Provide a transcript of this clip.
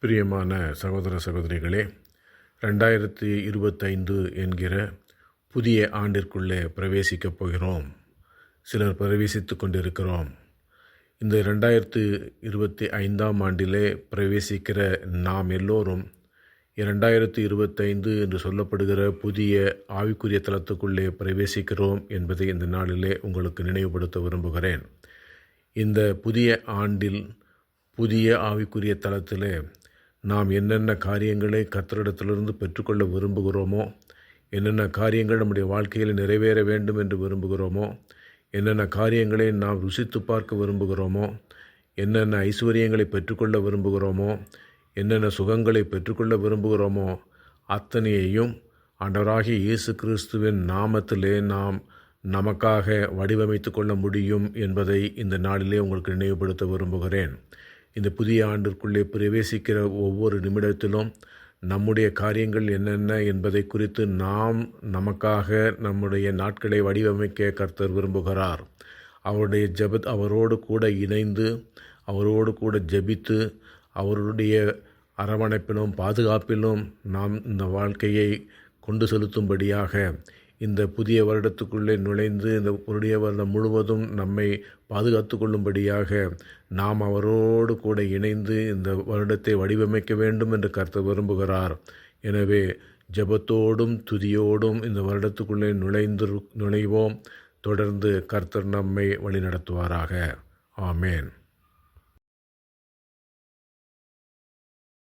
பிரியமான சகோதர சகோதரிகளே ரெண்டாயிரத்தி இருபத்தைந்து என்கிற புதிய ஆண்டிற்குள்ளே பிரவேசிக்கப் போகிறோம். சிலர் பிரவேசித்து கொண்டிருக்கிறோம். இந்த ரெண்டாயிரத்து இருபத்தி ஐந்தாம் ஆண்டிலே பிரவேசிக்கிற நாம் எல்லோரும் இரண்டாயிரத்து இருபத்தைந்து என்று சொல்லப்படுகிற புதிய ஆவிக்குரிய தளத்துக்குள்ளே பிரவேசிக்கிறோம் என்பதை இந்த நாளிலே உங்களுக்கு நினைவுபடுத்த விரும்புகிறேன். இந்த புதிய ஆண்டில் புதிய ஆவிக்குரிய தளத்திலே நாம் என்னென்ன காரியங்களை கத்தரிடத்திலிருந்து பெற்றுக்கொள்ள விரும்புகிறோமோ என்னென்ன காரியங்கள் நம்முடைய வாழ்க்கையில் நிறைவேற வேண்டும் என்று விரும்புகிறோமோ என்னென்ன காரியங்களை நாம் ருசித்து பார்க்க விரும்புகிறோமோ என்னென்ன ஐஸ்வர்யங்களை பெற்றுக்கொள்ள விரும்புகிறோமோ என்னென்ன சுகங்களை பெற்றுக்கொள்ள விரும்புகிறோமோ அத்தனையையும் ஆண்டவராகிய இயேசு கிறிஸ்துவின் நாமத்திலே நாம் நமக்காக வடிவமைத்து கொள்ள முடியும் என்பதை இந்த நாளிலே உங்களுக்கு நினைவுபடுத்த விரும்புகிறேன். இந்த புதிய ஆண்டிற்குள்ளே பிரவேசிக்கிற ஒவ்வொரு நிமிடத்திலும் நம்முடைய காரியங்கள் என்னென்ன என்பதை குறித்து நாம் நமக்காக நம்முடைய நாட்களை வடிவமைக்க கர்த்தர் விரும்புகிறார். அவருடைய ஜெப அவரோடு கூட இணைந்து அவரோடு கூட ஜெபித்து அவருடைய அரவணைப்பிலும் பாதுகாப்பிலும் நாம் இந்த வாழ்க்கையை கொண்டு செலுத்தும்படியாக இந்த புதிய வருடத்துக்குள்ளே நுழைந்து இந்த புதிய வருடம் முழுவதும் நம்மை பாதுகாத்து கொள்ளும்படியாக நாம் அவரோடு கூட இணைந்து இந்த வருடத்தை வடிவமைக்க வேண்டும் என்று கருத்து விரும்புகிறார். எனவே ஜெபத்தோடும் துதியோடும் இந்த வருடத்துக்குள்ளே நுழைந்து நுழைவோம். தொடர்ந்து கர்த்தர் நம்மை வழிநடத்துவாராக. ஆமேன்.